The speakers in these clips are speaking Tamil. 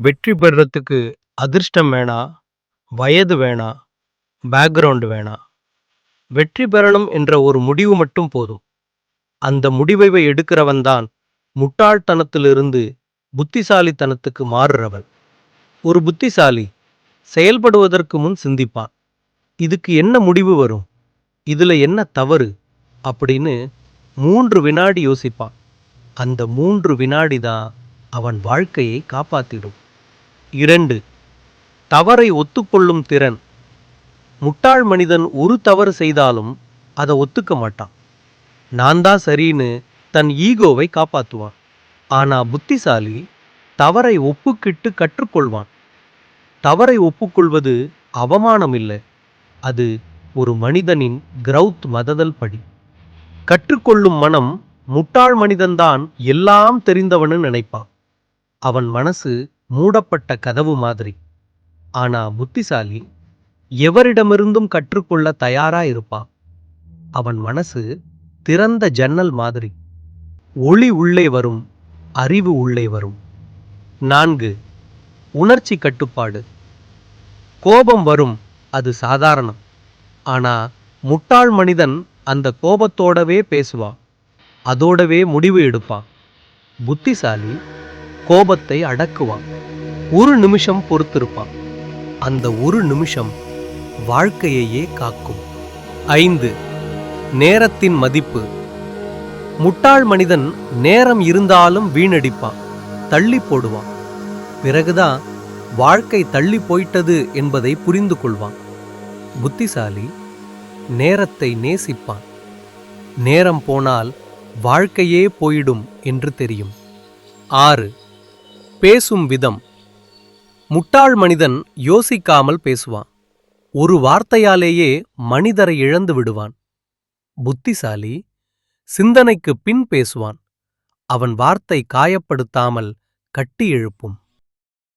வெற்றி பெறத்துக்கு அதிர்ஷ்டம் வேணாம் வயது வேணாம் பேக்ரவுண்டு வேணாம் வெற்றி பெறணும் என்ற ஒரு முடிவு மட்டும் போதும். அந்த முடிவை எடுக்கிறவன் தான் முட்டாள்தனத்திலிருந்து புத்திசாலித்தனத்துக்கு மாறுறவன். ஒரு புத்திசாலி செயல்படுவதற்கு முன் சிந்திப்பான். இதுக்கு என்ன முடிவு வரும்? இதுல என்ன தவறு? அப்படின்னு மூன்று வினாடி யோசிப்பான். அந்த மூன்று வினாடி தான் அவன் வாழ்க்கையை காப்பாத்திடும். இரண்டு. தவறை ஒத்துக்கொள்ளும் திறன். முட்டாள் மனிதன் ஒரு தவறு செய்தாலும் அதை ஒத்துக்க மாட்டான். நான் தான் சரின்னு தன் ஈகோவை காப்பாற்றுவான் ஆனா புத்திசாலி தவறை ஒப்புக்கிட்டு கற்றுக்கொள்வான். தவறை ஒப்புக்கொள்வது அவமானம் இல்லை அது ஒரு மனிதனின் கிரௌத் மததல் படி. கற்றுக்கொள்ளும் மனம் முட்டாள் மனிதன்தான் எல்லாம் தெரிந்தவனு நினைப்பான். அவன் மனசு மூடப்பட்ட கதவு மாதிரி. ஆனா புத்திசாலி எவரிடமிருந்தும் கற்றுக்கொள்ள தயாரா இருப்பான் அவன் மனசு திறந்த ஜன்னல் மாதிரி. ஒளி உள்ளே வரும் அறிவு உள்ளே வரும். நான்கு உணர்ச்சி கட்டுப்பாடு. கோபம் வரும் அது சாதாரணம். ஆனா முட்டாள் மனிதன் அந்த கோபத்தோடவே பேசுவான் அதோடவே முடிவு எடுப்பான் புத்திசாலி கோபத்தை அடக்குவான் ஒரு நிமிஷம் பொறுத்திருப்பான். அந்த ஒரு நிமிஷம் வாழ்க்கையையே காக்கும். ஐந்து நேரத்தின் மதிப்பு. முட்டாள் மனிதன் நேரம் இருந்தாலும் வீணடிப்பான் தள்ளி போடுவான். பிறகுதான் வாழ்க்கை தள்ளி போயிட்டது என்பதை புரிந்து கொள்வான். புத்திசாலி நேரத்தை நேசிப்பான். நேரம் போனால் வாழ்க்கையே போயிடும் என்று தெரியும். ஆறு பேசும் விதம். முட்டாள் மனிதன் யோசிக்காமல் பேசுவான். ஒரு வார்த்தையாலேயே மனிதரை இழந்து விடுவான். புத்திசாலி சிந்தனைக்கு பின் பேசுவான். அவன் வார்த்தை காயப்படுத்தாமல் கட்டி எழுப்பும்.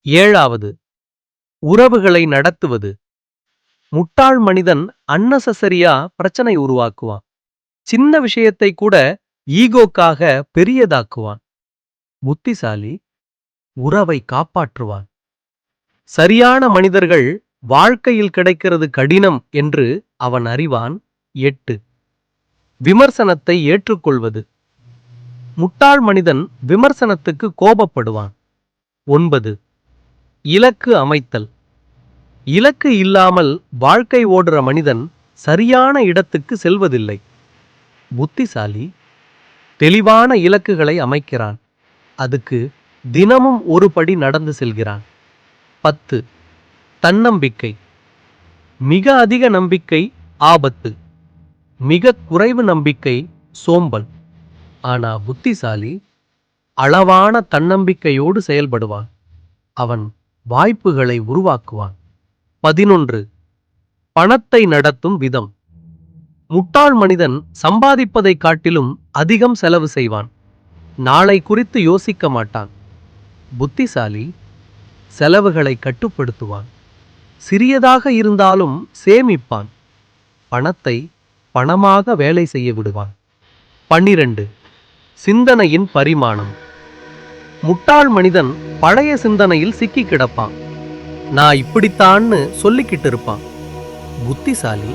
ஏழாவது உறவுகளை நடத்துவது. முட்டாள் மனிதன் அன்னசசரியா பிரச்சனை உருவாக்குவான். சின்ன விஷயத்தை கூட ஈகோக்காக பெரியதாக்குவான். புத்திசாலி உறவை காப்பாற்றுவான். சரியான மனிதர்கள் வாழ்க்கையில் கிடைக்கிறது கடினம் என்று அவன் அறிவான். எட்டு. விமர்சனத்தை ஏற்றுக்கொள்வது. முட்டாள் மனிதன் விமர்சனத்துக்கு கோபப்படுவான். ஒன்பது. இலக்கு அமைத்தல். இலக்கு இல்லாமல் வாழ்க்கை ஓடுற மனிதன் சரியான இடத்துக்கு செல்வதில்லை. புத்திசாலி. தெளிவான இலக்குகளை அமைக்கிறான். அதுக்கு தினமும் ஒரு படி நடந்து செல்கிறான். பத்து. தன்னம்பிக்கை. மிக அதிக நம்பிக்கை ஆபத்து. மிக குறைவு நம்பிக்கை சோம்பல். ஆனா புத்திசாலி அளவான தன்னம்பிக்கையோடு செயல்படுவான். அவன் வாய்ப்புகளை உருவாக்குவான். பதினொன்று. பணத்தை நடத்தும் விதம். முட்டாள் மனிதன் சம்பாதிப்பதைக் காட்டிலும் அதிகம் செலவு செய்வான். நாளை குறித்து யோசிக்க மாட்டான். புத்திசாலி செலவுகளை கட்டுப்படுத்துவான். சிறியதாக இருந்தாலும் சேமிப்பான். பணத்தை பணமாக வேலை செய்ய விடுவான். பன்னிரண்டு. சிந்தனையின் பரிமாணம். முட்டாள் மனிதன் பழைய சிந்தனையில் சிக்கி கிடப்பான். நான் இப்படித்தான்னு சொல்லிக்கிட்டு இருப்பான். புத்திசாலி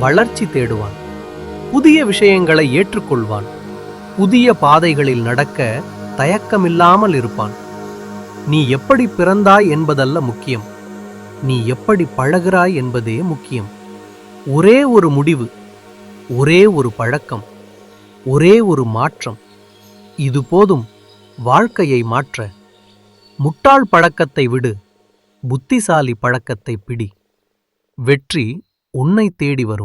வளர்ச்சி தேடுவான். புதிய விஷயங்களை ஏற்றுக்கொள்வான். புதிய பாதைகளில் நடக்க தயக்கமில்லாமல் இருப்பான். நீ எப்படி பிறந்தாய் என்பதல்ல முக்கியம். நீ எப்படி பழகிறாய் என்பதே முக்கியம். ஒரே ஒரு முடிவு ஒரே ஒரு பழக்கம் ஒரே ஒரு மாற்றம் இது போதும் வாழ்க்கையை மாற்ற. முட்டாள் பழக்கத்தை விடு புத்திசாலி பழக்கத்தை பிடி. வெற்றி உன்னை தேடி வரும்.